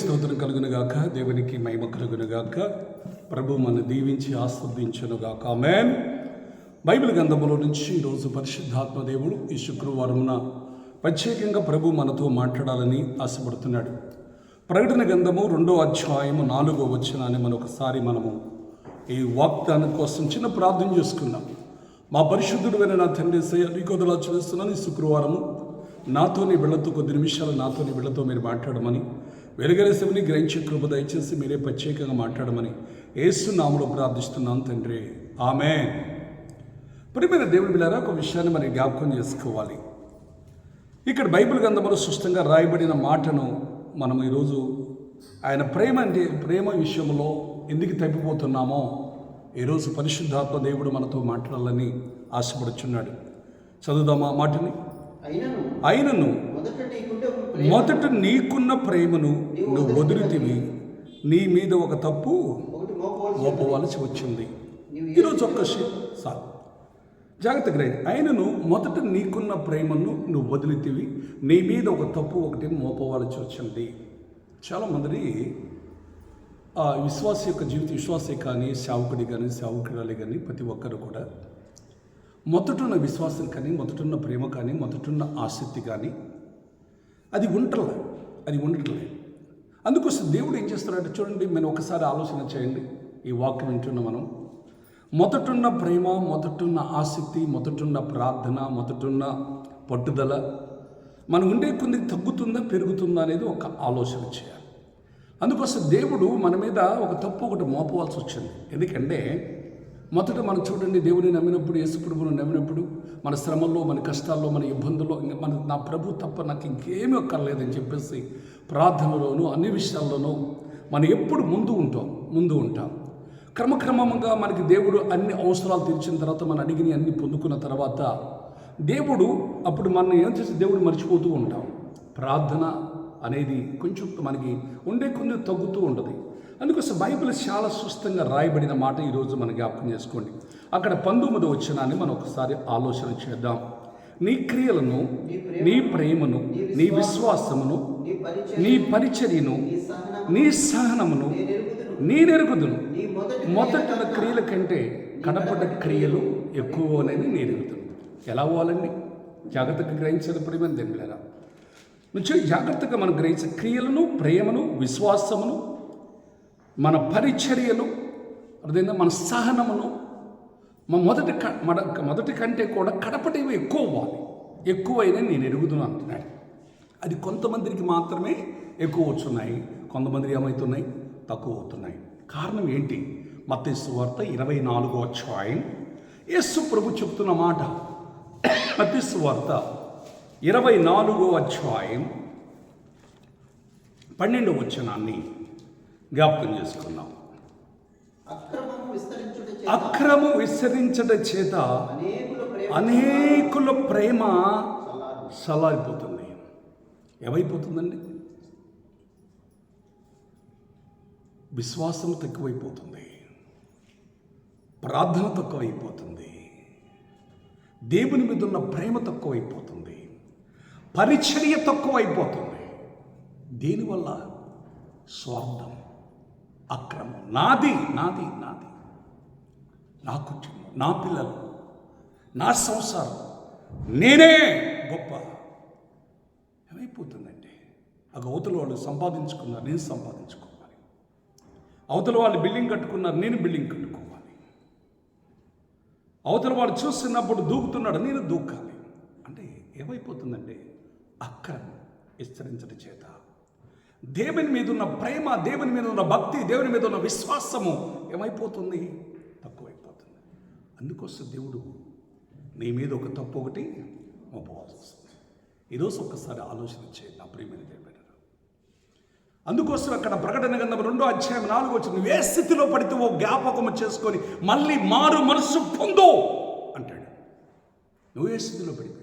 స్తోత్రం కలుగునుగాక దేవునికి మహిమ కలుగునుగాక ప్రభు మన దీవించి ఆస్వాదించునుగాక. మేన్ బైబిల్ గ్రంథములో నుంచి ఈరోజు పరిశుద్ధాత్మ దేవుడు ఈ శుక్రవారమున ప్రత్యేకంగా ప్రభు మనతో మాట్లాడాలని ఆశపడుతున్నాడు. ప్రకటన గ్రంథము రెండో అధ్యాయము నాలుగో వచ్చినాన్ని మనం ఒకసారి మనము ఈ వాగ్దానం కోసం చిన్న ప్రార్థన చేసుకున్నాం మా పరిశుద్ధుడు నా తండ్రి సయ్యకొదలా నీకోదలా చూస్తున్నాను ఈ శుక్రవారము నాతోని వెళ్ళతో కొద్ది నిమిషాలు నాతోని వెళ్ళతో మీరు మాట్లాడమని వెలుగరేసేవని గ్రహించే కృప దయచేసి మీరే ప్రత్యేకంగా మాట్లాడమని ఏసు నామలో ప్రార్థిస్తున్నాను తండ్రి. ఆమె ప్రియమైన దేవుడు బిలారా ఒక విషయాన్ని మనం జ్ఞాపకం చేసుకోవాలి. ఇక్కడ బైబిల్ గ్రంథంలో స్పష్టంగా రాయబడిన మాటను మనం ఈరోజు ఆయన ప్రేమ అంటే ప్రేమ విషయంలో ఎందుకు తప్పిపోతున్నామో ఈరోజు పరిశుద్ధాత్మ దేవుడు మనతో మాట్లాడాలని ఆశపడుచున్నాడు. చదువుదామా మాటని? అయినను. మొదట నీకున్న ప్రేమను నువ్వు వదులుతివి. నీ మీద ఒక తప్పు మోపవలసి వచ్చింది. ఈరోజు ఒక్క సార్. జాగ్రత్త గ్రహి ఆయనను మొదట నీకున్న ప్రేమను నువ్వు వదిలితివి. నీ మీద ఒక తప్పు ఒకటి మోపవలసి వచ్చింది. చాలామంది ఆ విశ్వాస యొక్క జీవిత విశ్వాసే కానీ సేవకుడి కానీ సేవకురాలి కానీ ప్రతి ఒక్కరు కూడా మొదటున్న విశ్వాసం కానీ మొదటున్న ప్రేమ కానీ మొదటున్న ఆసక్తి కానీ అది ఉండట్లే అది ఉండట్లే. అందుకోసం దేవుడు ఏం చేస్తున్నాడంటే చూడండి మనం ఒకసారి ఆలోచన చేయండి. ఈ వాక్యం వింటున్న మనం. మొదటున్న ప్రేమ మొదటున్న ఆసక్తి మొదటున్న ప్రార్థన మొదటున్న పట్టుదల మనం ఉండే కొన్ని తగ్గుతుందా పెరుగుతుందా అనేది ఒక ఆలోచన చేయాలి. అందుకోసం దేవుడు మన మీద ఒక తప్పు ఒకటి మోపవలసి వచ్చింది. ఎందుకంటే మొదట మనం చూడండి దేవుని నమ్మినప్పుడు యేసుప్రభుని నమ్మినప్పుడు మన శ్రమల్లో మన కష్టాల్లో మన ఇబ్బందుల్లో మన నా ప్రభు తప్ప నాకు ఇంకేమీ ఒక్కర్లేదని చెప్పేసి ప్రార్థనలోనూ అన్ని విషయాల్లోనూ మనం ఎప్పుడు ముందు ఉంటాం ముందు ఉంటాం. క్రమక్రమంగా మనకి దేవుడు అన్ని అవసరాలు తీర్చిన తర్వాత మనం అడిగిన అన్ని పొందుకున్న తర్వాత దేవుడు అప్పుడు మనం ఏం చేసి దేవుడు మర్చిపోతూ ఉంటాం. ప్రార్థన అనేది కొంచెం మనకి ఉండే కొన్ని తగ్గుతూ ఉంటుంది. అందుకోసం బైబిల్ చాలా సుస్థంగా రాయబడిన మాట ఈరోజు మనం జ్ఞాపకం చేసుకోండి. అక్కడ పంతొమ్మిది వచ్చినాన్ని మనం ఒకసారి ఆలోచన చేద్దాం. నీ క్రియలను నీ ప్రేమను నీ విశ్వాసమును నీ పరిచర్యను నీ సహనం నీ సహనమును నీ నెరుగుదును మొదటి క్రియల కంటే కడపడ క్రియలు ఎక్కువ అనేది నేను ఎలా పోవాలండి జాగ్రత్తగా గ్రహించాలి. ప్రేమని తెలియలేరా నుంచి జాగ్రత్తగా మనం గ్రహించే క్రియలను ప్రేమను విశ్వాసమును మన పరిచర్యలు అదేంటే మన సహనమును మా మొదటి క- మన మొదటి కంటే కూడా కడపటివి ఎక్కువ అవ్వాలి. ఎక్కువైనా నేను ఎరుగుతున్నాను అంటున్నాడు. అది కొంతమందికి మాత్రమే ఎక్కువ వచ్చున్నాయి. కొంతమంది ఏమవుతున్నాయి తక్కువ అవుతున్నాయి. కారణం ఏంటి? మత్స్సు వార్త ఇరవై నాలుగో అధ్యాయం. యేసు ప్రభు చెప్తున్న మాట. మత్స్సు వార్త ఇరవై నాలుగో అధ్యాయం పన్నెండవ వచనాన్ని జ్ఞాపకం చేసుకున్నాం అక్రము విస్తరించట చేత అనేకుల ప్రేమ. సలారిపోతుంది. ఏమైపోతుందండి? విశ్వాసం తక్కువైపోతుంది. ప్రార్థన తక్కువైపోతుంది. దేవుని మీద ఉన్న ప్రేమ తక్కువైపోతుంది. పరిచర్య తక్కువైపోతుంది. దీనివల్ల స్వార్థం అక్రమం. నాది నాది నాది. నా కుటుంబం నా పిల్లలు నా సంసారం. నేనే గొప్ప. ఏమైపోతుందండి ఆ అవతల వాళ్ళు సంపాదించుకున్నారు నేను సంపాదించుకోవాలి. అవతల వాళ్ళు బిల్డింగ్ కట్టుకున్నారు నేను బిల్డింగ్ కట్టుకోవాలి. అవతల వాళ్ళు చూస్తున్నప్పుడు దూకుతున్నాడు నేను దూకాలి. అంటే ఏమైపోతుందండి అక్రమం విస్తరించడం చేత. దేవుని మీద ఉన్న ప్రేమ దేవుని మీద ఉన్న భక్తి దేవుని మీద ఉన్న విశ్వాసము ఏమైపోతుంది? తక్కువైపోతుంది. అందుకోసం దేవుడు నీ మీద ఒక తప్పు ఒకటి మోపవలసి వస్తుంది. ఈరోజు ఒక్కసారి ఆలోచన చేయండి నా ప్రియమైన దేవుడు అందుకోసం అక్కడ ప్రకటన గంధం రెండో అధ్యాయం నాలుగు వచ్చింది నువ్వు ఏ స్థితిలో పడితే ఓ జ్ఞాపకము చేసుకొని మళ్ళీ మారు మనసు పొందు అంటాడు. నువ్వు ఏ స్థితిలో పడితే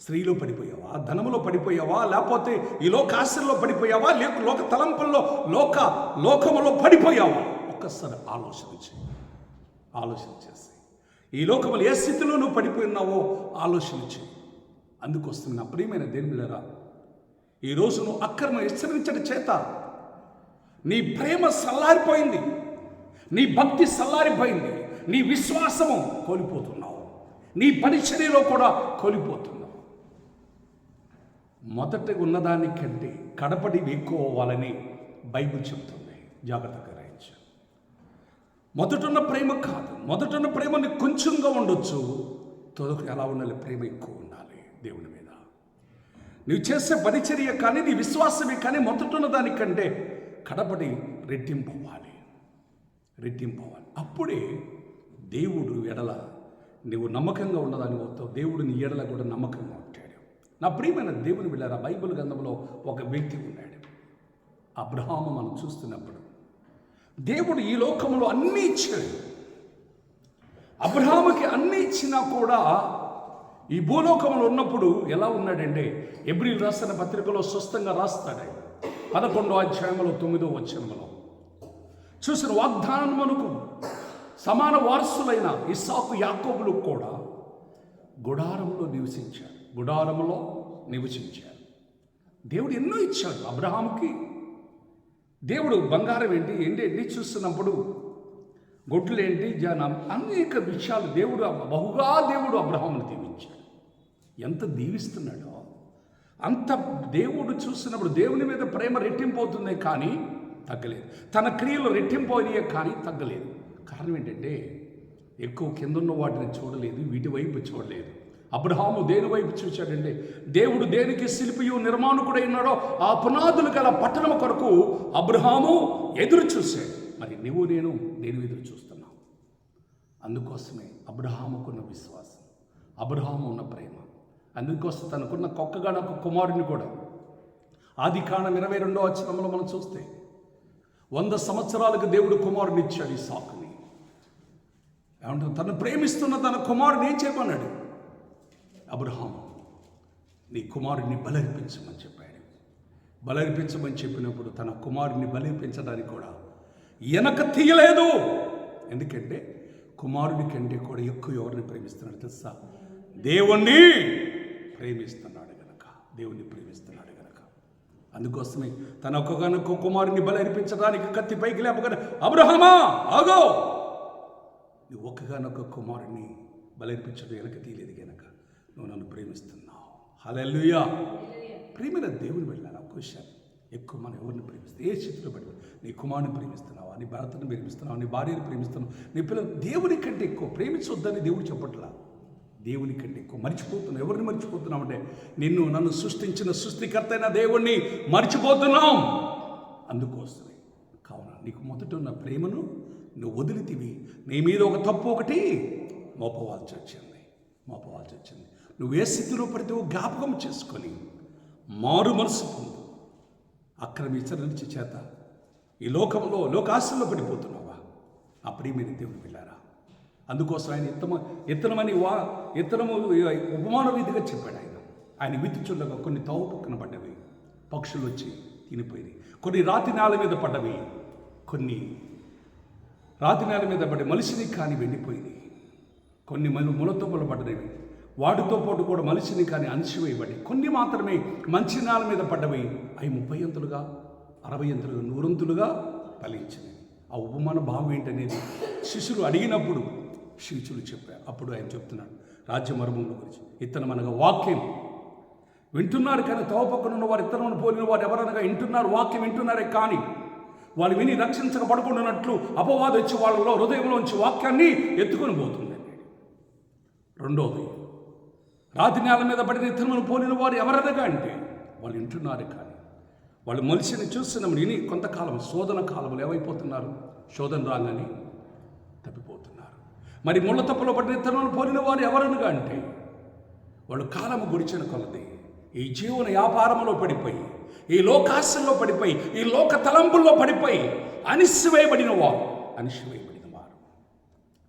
స్త్రీలో పడిపోయావా? ధనములో పడిపోయావా? లేకపోతే ఈ లోకాశ్రలో పడిపోయావా? లేక లోక తలంపుల్లో లోక లోకములో పడిపోయావా? ఒక్కసారి ఆలోచన ఆలోచన చేసి. ఈ లోకములు ఏ స్థితిలో నువ్వు పడిపోయినావో ఆలోచన చేయి. అందుకోసం నా ప్రియమైన దేవుళ్ళరా ఈ నువ్వు అక్రమ హెచ్చరించడం చేత నీ ప్రేమ సల్లారిపోయింది. నీ భక్తి సల్లారిపోయింది. నీ విశ్వాసము కోల్పోతున్నావు. నీ పరిచర్యలో కూడా కోల్పోతున్నావు. మొదట ఉన్నదానికంటే కడపడి ఎక్కువ అవ్వాలని బైబిల్ చెప్తుంది జాగ్రత్తగా రాయించు మొదటున్న ప్రేమ కాదు. మొదటున్న ప్రేమని కొంచెంగా ఉండొచ్చు. తొదకు ఎలా ఉండాలి? ప్రేమ ఎక్కువ ఉండాలి దేవుని మీద. నువ్వు చేసే పరిచర్య కానీ నీ విశ్వాసమే కానీ మొదటున్న దానికంటే కడపడి రెట్టింపు అవ్వాలి రెట్టింపు అవ్వాలి అప్పుడే దేవుడు ఎడల నువ్వు నమ్మకంగా ఉన్నదాన్ని అవుతావు దేవుడు నీ ఎడల కూడా నమ్మకంగా నా ప్రియమైన దేవుని వెళ్ళారా బైబిల్ గ్రంథంలో ఒక వ్యక్తి ఉన్నాడు. అబ్రహాము మనం చూస్తున్నప్పుడు దేవుడు ఈ లోకంలో అన్నీ ఇచ్చాడు. అబ్రహాముకి అన్నీ ఇచ్చినా కూడా ఈ భూలోకంలో ఉన్నప్పుడు ఎలా ఉన్నాడంటే ఎబ్రిల్ రాసిన పత్రికలో స్వస్థంగా రాస్తాడు. పదకొండో అధ్యాయంలో తొమ్మిదో వచనంలో చూసిన వాగ్దానమునకు సమాన వారసులైన ఇస్సాకు యాకోబులు కూడా గుడారంలో నివసించారు. గుడారంలో నివసించారు. దేవుడు ఎన్నో ఇచ్చాడు అబ్రహాముకి. దేవుడు బంగారం ఏంటి ఏంటి ఎన్ని చూస్తున్నప్పుడు గొడ్లు ఏంటి జనం అనేక విషయాలు దేవుడు బహుగా దేవుడు అబ్రహామును దీవించాడు. ఎంత దీవిస్తున్నాడో. అంత దేవుడు చూస్తున్నప్పుడు దేవుని మీద ప్రేమ రెట్టింపోతుందే కానీ తగ్గలేదు. తన క్రియలు రెట్టింపోయినాయే కానీ తగ్గలేదు. కారణం ఏంటంటే ఎక్కువ కిందున్న వాటిని చూడలేదు వీటి వైపు చూడలేదు. అబ్రహాము దేని వైపు చూశాడండి? దేవుడు దేనికి శిల్పియు నిర్మాణకుడై ఉన్నాడో ఆ పునాదులు గల పట్టణం కొరకు అబ్రహాము ఎదురు చూశాడు. మరి నువ్వు నేను నేను ఎదురు చూస్తున్నావు అందుకోసమే అబ్రహాముకున్న విశ్వాసం అబ్రహాము ఉన్న ప్రేమ. అందుకోసం తనకున్న కుక్కగా ఒక కుమారుని కూడా. ఆది కాలం ఇరవై రెండో అక్షరంలో మనం చూస్తే వంద సంవత్సరాలకు దేవుడు కుమారుని ఇచ్చాడు ఈ సాకుని ఏమంటారు? తను ప్రేమిస్తున్న తన కుమారుని ఏం చెప్పన్నాడు అబ్రహాం నీ కుమారుడిని బలర్పించమని చెప్పాడు. బలర్పించమని చెప్పినప్పుడు తన కుమారుడిని బలర్పించడానికి కూడా వెనక తీయలేదు. ఎందుకంటే కుమారుడి కంటే కూడా ఎక్కువ ఎవరిని ప్రేమిస్తున్నాడు తెలుసా? దేవుణ్ణి ప్రేమిస్తున్నాడు గనక. దేవుణ్ణి ప్రేమిస్తున్నాడు గనక. అందుకోసమే తన ఒక్కగానొక్క కుమారుని బలర్పించడానికి కత్తి పైకి లేపగానే అబ్రహమా ఆగో! నువ్వు ఒక్కగానొక్క కుమారుని బలర్పించడం వెనక తీయలేదు గనక. నువ్వు నన్ను ప్రేమిస్తున్నావు. హల్లెలూయా. ప్రేమైన దేవుని వెళ్ళాను ఒక విషయం. ఎక్కువ మనం ఎవరిని ప్రేమిస్తే? ఏ స్థితిలో పడి నీ కుమారుని ప్రేమిస్తున్నావా? నీ భర్తను ప్రేమిస్తున్నావా? నీ భార్యను ప్రేమిస్తున్నావు? నీ పిల్లలు దేవుని కంటే ఎక్కువ ప్రేమించొద్దని దేవుడు చెప్పట్లా? దేవుని కంటే ఎక్కువ మర్చిపోతున్నావు. ఎవరిని మర్చిపోతున్నావు అంటే నిన్ను నన్ను సృష్టించిన సృష్టికర్త అయిన దేవుణ్ణి మర్చిపోతున్నాం. అందుకోసమే. కావున నీకు మొదట ఉన్న ప్రేమను నువ్వు వదిలితివి. నీ మీద ఒక తప్పు ఒకటి మోపవాల్సి వచ్చింది. మోపవాల్సి వచ్చింది. నువ్వు ఏ స్థితిలో పడితే జ్ఞాపకం చేసుకొని మారు మనసు పొందు. అక్రమ ఇతరుల చేత ఈ లోకంలో లోకాశంలో పడిపోతున్నావా? అప్పుడే మీరు దేవుడు వెళ్ళారా అందుకోసం ఆయన ఇత్తమ ఇత్తనమని వా ఇత్తనము ఉపమాన రీతిగా చెప్పాడు ఆయన. ఆయన విత్తుచుండగా కొన్ని తావు పక్కన పడ్డవి పక్షులు వచ్చి తినిపోయినాయి కొన్ని రాతి నేల మీద పడ్డవి కొన్ని రాతి నేల మీద పడి మనిషిని కాని వెళ్ళిపోయినాయి కొన్ని మలు ములతొప్పలు పడ్డవి వాటితో పాటు కూడా మనిషిని కానీ అణిచివేయబడి కొన్ని మాత్రమే మంచి నేల మీద పడ్డవి అవి ముప్పై అంతులుగా అరవై అంతులుగా నూరంతులుగా ఫలించినవి. ఆ ఉపమాన భావం ఏంటనేది శిష్యులు అడిగినప్పుడు శిష్యులు చెప్పారు. అప్పుడు ఆయన చెప్తున్నాడు రాజ్య మర్మముల గురించి. ఇతను అనగా వాక్యం. వింటున్నారు కానీ తవ పక్కన ఉన్న వారు ఇతరులను పోలిన వారు ఎవరనగా వింటున్నారు వాక్యం వింటున్నారే కానీ వాళ్ళు విని రక్షించకపడకుండానట్లు అపవాదం వచ్చి వాళ్ళలో హృదయంలోంచి వాక్యాన్ని ఎత్తుకొని పోతుంది రెండోది రాతి నేల మీద పడిన ఇతరులను పోలిన వారు ఎవరనగా అంటే వాళ్ళు వింటున్నారు కానీ వాళ్ళు మనిషిని చూస్తున్నప్పుడు ఇని కొంతకాలం శోధన కాలంలో ఏమైపోతున్నారు? శోధన రాగానే తప్పిపోతున్నారు. మరి ముళ్ళ తప్పులో పడిన ఇతరులను పోలిన వారు ఎవరనగా అంటే వాళ్ళు కాలము గుడిచిన కొలది ఈ జీవన వ్యాపారంలో పడిపోయి ఈ లోకాశంలో పడిపోయి ఈ లోక తలంపుల్లో పడిపోయి అనిసివేయబడిన వారు అనిసివేయబడిన వారు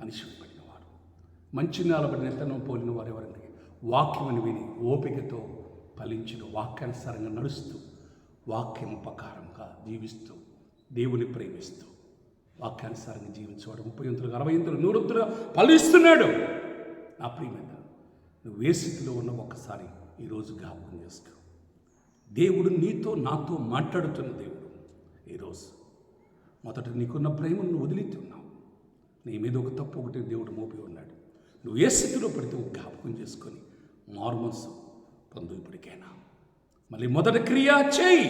అనిసివేయబడిన వారు. మంచి నేలబడిన ఇతరులను పోలిన వారు ఎవరంటే వాక్యమును విని ఓపికతో ఫలించిన వాక్యానుసారంగా నడుస్తూ వాక్యం ప్రకారంగా జీవిస్తూ దేవుని ప్రేమిస్తూ వాక్యానుసారంగా జీవించేవాడు ముప్పై ఎంతులు అరవై ఎంతులు నూరొత్తులుగా ఫలిస్తున్నాడు. నా ప్రియమైన నువ్వు ఏ స్థితిలో ఉన్న ఒక్కసారి ఈరోజు జ్ఞాపకం చేసుకో. దేవుడు నీతో నాతో మాట్లాడుతున్న దేవుడు ఈరోజు మొదట నీకున్న ప్రేమను నువ్వు వదిలితున్నావు. నీ మీద ఒక తప్పు ఒకటి దేవుడు మోపి ఉన్నాడు. నువ్వు ఏ స్థితిలో పడితే జ్ఞాపకం చేసుకొని నార్మల్స్ పొందు ఇప్పటికైనా మళ్ళీ మొదటి క్రియ చేయి!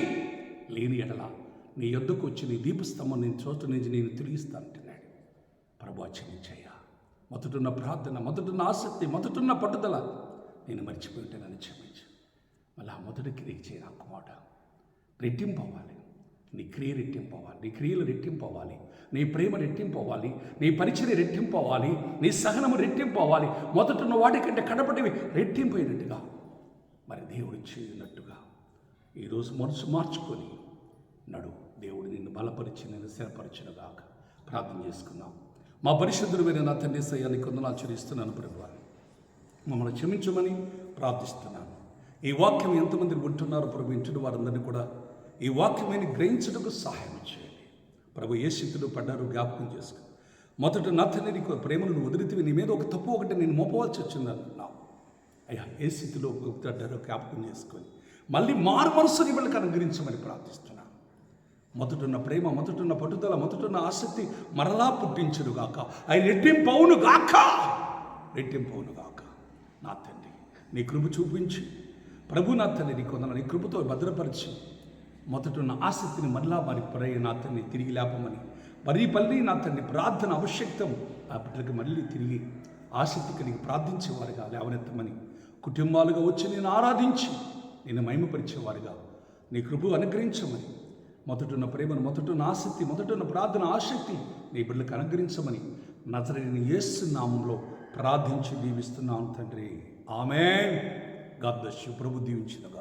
లేని ఎడల నీ యొద్దకు వచ్చి నీ దీపస్తంభం నేను చోటు నుంచి నేను తిరిగిస్తానంటున్నాడు ప్రభు క్షమించయ్యా మొదటున్న ప్రార్థన మొదటున్న ఆసక్తి మొదటున్న పట్టుదల నేను మర్చిపోయింటానని క్షమించు. మళ్ళీ ఆ మొదటి క్రియ చేయి నాకు మాట రెట్టింపు అవ్వాలి. నీ క్రియ రెట్టింపు నీ క్రియలు రెట్టింపు నీ ప్రేమ రెట్టింపు నీ పరిచయం రెట్టింపు నీ సహనము రెట్టింపు మొదట మొదటున్న వాటికంటే కడపటివి రెట్టింపు అయినట్టుగా మరి దేవుడు చేయనట్టుగా. ఈరోజు మనసు మార్చుకొని నడు. దేవుడు నిన్ను బలపరిచి నిన్ను స్థిరపరచునుగాక. ప్రార్థన చేసుకున్నాం మా పరిశుద్ధులు వేరే నా తండ్రి సయ్యాన్ని కొందరు ఆచరిస్తున్నాను ప్రభు మమ్మల్ని క్షమించమని ప్రార్థిస్తున్నాను. ఈ వాక్యం ఎంతమంది ఉంటున్నారో ప్రభు ఇంటిని వారందరినీ కూడా ఈ వాక్యమైన గ్రహించడానికి సహాయం చేయండి. ప్రభు ఏ స్థితిలో పడ్డారు జ్ఞాపకం చేసుకుని మొదట నా నీకు ప్రేమను వదిలితే నీ మీద ఒక తప్పు ఒకటి నేను మోపవలసి వచ్చింది అంటున్నావు అయ్యా ఏ స్థితిలో పడ్డారో జ్ఞాపకం చేసుకొని మళ్ళీ మారు మనసుని వీళ్ళకి అనుగ్రహించమని ప్రార్థిస్తున్నాను మొదటున్న ప్రేమ మొదటున్న పట్టుదల మొదటున్న ఆసక్తి మరలా పుట్టించును గాక. ఆయన రెట్టింపవును గాక. రెట్టింపవును గాక. నా తండ్రి నీ కృప చూపించి. ప్రభు నా తండ్రి నీ కొందరు నీ కృపతో భద్రపరిచి. మొదటున్న ఆసక్తిని మరలా మరి పరై నా తండ్రి తిరిగి లేపమని మరీ పల్లి నా తండ్రి ప్రార్థన అవశ్యక్తం ఆ బిడ్డలకు మళ్ళీ తిరిగి ఆసక్తి కలిగి ప్రార్థించేవారుగా లేవనెత్తమని కుటుంబాలుగా వచ్చి నేను ఆరాధించి నేను మహిమపరిచేవారుగా నీ కృప అనుగ్రహించమని మొదటున్న ప్రేమను మొదటున్న ఆసక్తి మొదటున్న ప్రార్థన ఆసక్తి నీ బిడ్డలకు అనుగ్రహించమని నజరని యేసు నామంలో ప్రార్థించి దీవిస్తున్నాను తండ్రి. ఆమె గాడ్ బ్లెస్ యు. ప్రభు దీవించిన